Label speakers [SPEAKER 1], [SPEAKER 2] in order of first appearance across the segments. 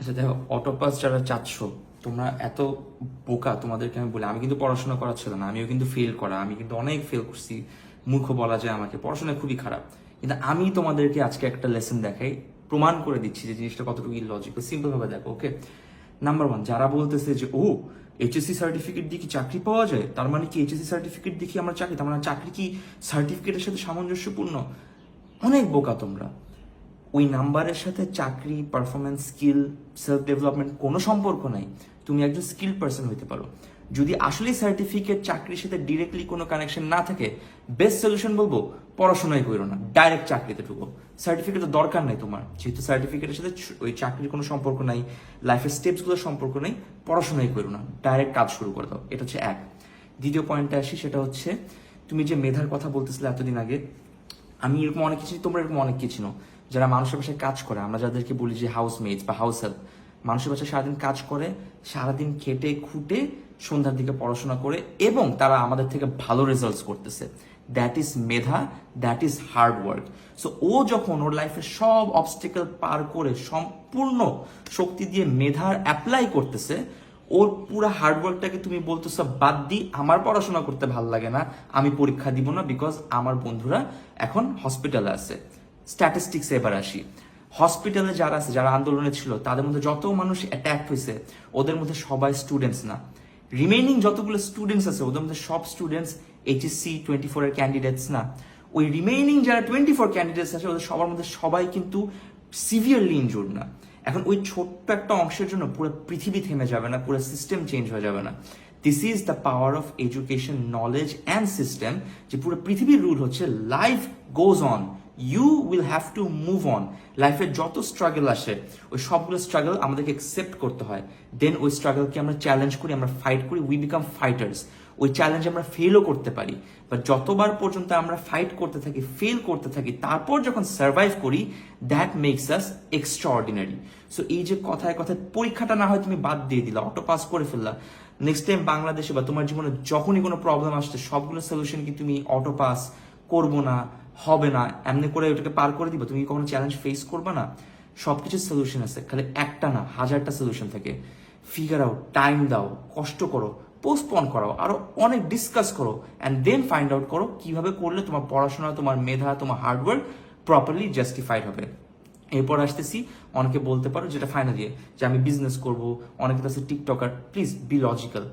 [SPEAKER 1] আচ্ছা দেখো, অটোপাস যারা চাচ্ছ, তোমরা এত বোকা তোমাদেরকে আমি বলি, আমি কিন্তু পড়াশোনা করা ছিল না, আমিও কিন্তু ফেল করা, আমি কিন্তু অনেক ফেল করছি, মূর্খ বলা যায় আমাকে, পড়াশোনা খুবই খারাপ। কিন্তু আমি তোমাদেরকে আজকে একটা লেসন দেখাই, প্রমাণ করে দিচ্ছি যে জিনিসটা কতটুকু ইলজিক্যাল সিম্পল ভাবে দেখো ওকে নাম্বার ওয়ান যারা বলতেছে যে ও এইচএসসি সার্টিফিকেট দিয়ে কি চাকরি পাওয়া যায়? তার মানে কি এইচএসসি সার্টিফিকেট দিয়ে কি আমরা চাকরি? তার মানে চাকরি কি সার্টিফিকেটের সাথে সামঞ্জস্যপূর্ণ? অনেক বোকা তোমরা। ওই নাম্বারের সাথে চাকরি পারফরমেন্স স্কিল সেলফ ডেভেলপমেন্ট কোনো সম্পর্ক নাই। তুমি একজন স্কিল পার্সন হইতে পারো। যদি আসলে সার্টিফিকেট চাকরির সাথে ডিরেক্টলি কোনো কানেকশন না থাকে বেস্ট সলিউশন বলব, পড়াশোনাই করো না ডাইরেক্ট চাকরিতে ঢুকো। সার্টিফিকেট দরকার নাই তোমার। যেহেতু সার্টিফিকেটের সাথে ওই চাকরির কোনো সম্পর্ক নাই লাইফের স্টেপসগুলোর সম্পর্ক নেই, পড়াশোনাই করো না। ডাইরেক্ট কাজ শুরু করে দাও। এটা হচ্ছে এক। দ্বিতীয় পয়েন্টে আসি, সেটা হচ্ছে, তুমি যে মেধার কথা বলতেছিলে এতদিন আগে, আমি এরকম অনেক কিছু তোমরা এরকম অনেক কিছু নো যারা মানুষের বাসায় কাজ করে, আমরা যাদেরকে বলি যে হাউস মেটস বা হাউস হেল্প মানুষের বাসায় সারাদিন কাজ করে, সারাদিন খেটে, খুঁটে, সন্ধ্যার দিকে পড়াশোনা করে এবং তারা আমাদের থেকে ভালো রেজাল্টস করতেছে। That is Medha that is hard work so ও যখন ওর লাইফে সব অবস্টেকেল পার করে সম্পূর্ণ শক্তি দিয়ে মেধার অ্যাপ্লাই করতেছে, ওর পুরো হার্ডওয়ার্কটাকে তুমি বলতেছো, বাদ দি, আমার পড়াশোনা করতে ভালো লাগে না, আমি পরীক্ষা দিব না বিকজ আমার বন্ধুরা এখন হসপিটালে আছে। স্ট্যাটিস্টিক্সে এবার আসি। হসপিটালে যারা আছে, যারা আন্দোলনে ছিল, তাদের মধ্যে যত মানুষ অ্যাট্যাক হয়েছে, ওদের মধ্যে সবাই স্টুডেন্টস না। রিমেইনিং যতগুলো স্টুডেন্টস আছে, ওদের মধ্যে সব স্টুডেন্টস এইচএসসি টোয়েন্টি ফোর এর ক্যান্ডিডেটস না। ওই রিমেইনিং যারা টোয়েন্টি ফোর ক্যান্ডিডেটস আছে, ওদের সবার মধ্যে সবাই কিন্তু সিভিয়ারলি ইনজুর্ড না। এখন ওই ছোট্ট একটা অংশের জন্য পুরো পৃথিবী থেমে যাবে না, পুরো সিস্টেম চেঞ্জ হয়ে যাবে না। This is the power of education knowledge and system যে পুরো পৃথিবীর রুল হচ্ছে life goes on you will have to move on লাইফের যত স্ট্রাগল আসে, ওই সবগুলো স্ট্রাগল আমাদেরকে অ্যাকসেপ্ট করতে হয়। দেন ওই স্ট্রাগলকে আমরা চ্যালেঞ্জ করি, আমরা ফাইট করি উই বিকাম ফাইটার্স ওই চ্যালেঞ্জ আমরা ফেলও করতে পারি। বা যতবার পর্যন্ত আমরা ফাইট করতে থাকি ফেল করতে থাকি, তারপর যখন সার্ভাইভ করি that makes us extraordinary so এই যে কথায় কথায় পরীক্ষাটা না হয় তুমি বাদ দিয়ে দিলা অটো পাস করে ফেললা। নেক্সট টাইম বাংলাদেশে বা তোমার জীবনে যখনই কোনো প্রবলেম আসছে, সবগুলো সলিউশন কি তুমি অটো পাস করব না? হবে না, এমনি করে ওটাকে পার করে দিবা, তুমি কখনো চ্যালেঞ্জ ফেস করবে না? সবকিছুর সলিউশন আছে, খালি একটা না, হাজারটা সলিউশন থাকে। ফিগার আউট টাইম দাও, কষ্ট করো পোস্টপন করো আরও অনেক ডিসকাস করো অ্যান্ড দেন ফাইন্ড আউট করো কীভাবে করলে তোমার পড়াশোনা, তোমার মেধা, তোমার হার্ডওয়ার্ক প্রপারলি জাস্টিফাইড হবে। এরপর আসতেছি, অনেকে বলতে পারো যেটা ফাইনাল যে আমি বিজনেস করব, অনেকে কাছে TikToker please be logical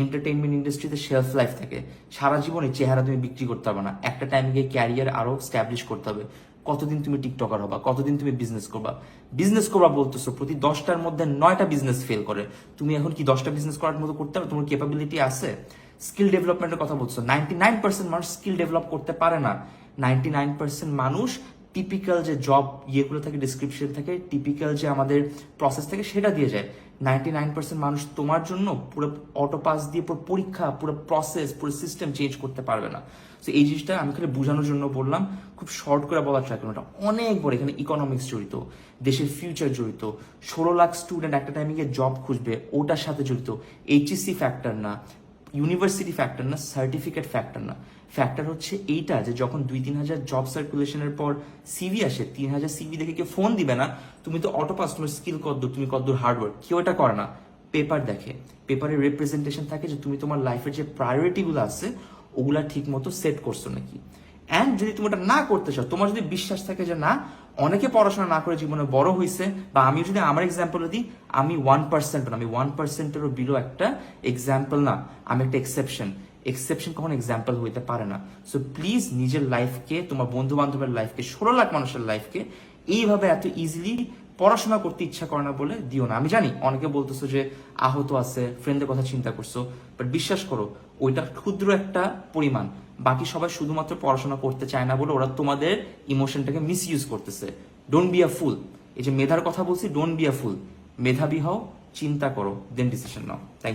[SPEAKER 1] entertainment ইন্ডাস্ট্রিতে শেলফ লাইফ থাকে। সারা জীবনে চেহারা তুমি বিক্রি করতে পারবে না। একটা টাইমে গিয়ে ক্যারিয়ার আরও স্ট্যাবলিশ করতে হবে। কতদিন তুমি টিকটকার হবা? কতদিন তুমি বিজনেস করবা? বিজনেস করবা বলতেছো, প্রতি দশটার মধ্যে নয়টা বিজনেস ফেল করে। তুমি এখন কি দশটা বিজনেস করার মতো করতে পারো? তোমার ক্যাপাবিলিটি আছে? স্কিল ডেভেলপমেন্টের কথা বলছো নাইনটি নাইন পার্সেন্ট মানুষ স্কিল ডেভেলপ করতে পারে না। নাইনটি নাইন পার্সেন্ট মানুষ টিপিক্যাল যে জব ইয়েগুলো থাকে ডিসক্রিপশন থাকে টিপিক্যাল যে আমাদের প্রসেস থাকে, সেটা দিয়ে যায়। নাইনটি নাইন পার্সেন্ট মানুষ তোমার জন্য পুরো অটো পাস দিয়ে পুরো পরীক্ষা, পুরো প্রসেস পুরো সিস্টেম চেঞ্জ করতে পারবে না। তো এই জিনিসটা আমি খালি বোঝানোর জন্য বললাম। খুব শর্ট করে বলার ট্রাই এটা অনেক বড়। এখানে ইকোনমিক্স জড়িত, দেশের ফিউচার জড়িত। ষোলো লাখ স্টুডেন্ট একটা টাইমিংয়ে জব খুঁজবে, ওটার সাথে জড়িত। এইচএসসি ফ্যাক্টর না ইউনিভার্সিটি ফ্যাক্টর না সার্টিফিকেট ফ্যাক্টর না। ফ্যাক্টর হচ্ছে এইটা যে যখন দুই তিন হাজার জব সার্কুলেশনের পর সিভি আসে, তিন হাজার সিভি দেখে কেউ ফোন দিবে না, তুমি তো অটো পাস তোমার স্কিল কদ্দূর তুমি কদ্দূর হার্ডওয়ার্ক কেউ এটা করে না। পেপার দেখে। পেপারে রিপ্রেজেন্টেশন থাকে যে তুমি তোমার লাইফের যে প্রায়োরিটিগুলো আছে, ওগুলা ঠিক মতো সেট করছ নাকি। অ্যান্ড যদি তুমি ওটা না করতে চাও, তোমার যদি বিশ্বাস থাকে যে না, অনেকে পড়াশোনা না করে জীবনে বড় হয়েছে বা আমি যদি আমার এক্সাম্পল দিই, আমি ওয়ান পার্সেন্ট না, আমি ওয়ান পার্সেন্টেরও বিলো একটা এক্সাম্পল না, আমি একটা এক্সেপশন এক্সেপশন কখনো এক্সাম্পল হইতে পারে না। সো প্লিজ নিজের লাইফকে তোমার বন্ধু বান্ধবের লাইফকে ষোলো লাখ মানুষের লাইফকে এইভাবে এত ইজিলি পড়াশোনা করতে ইচ্ছা করে না বলে দিও না। আমি জানি অনেকে বলতেছো যে আহত আছে ফ্রেন্ডের কথা চিন্তা করছ বাট বিশ্বাস করো, ওইটা ক্ষুদ্র একটা পরিমাণ। বাকি সবাই শুধুমাত্র পড়াশোনা করতে চায় না বলে ওরা তোমাদের ইমোশনটাকে মিস ইউজ করতেছে। ডোন্ট বি আ ফুল এই যে মেধার কথা বলছি ডোন্ট বি আ ফুল মেধাবী হও, চিন্তা করো দেন ডিসিশন নাও। থ্যাংক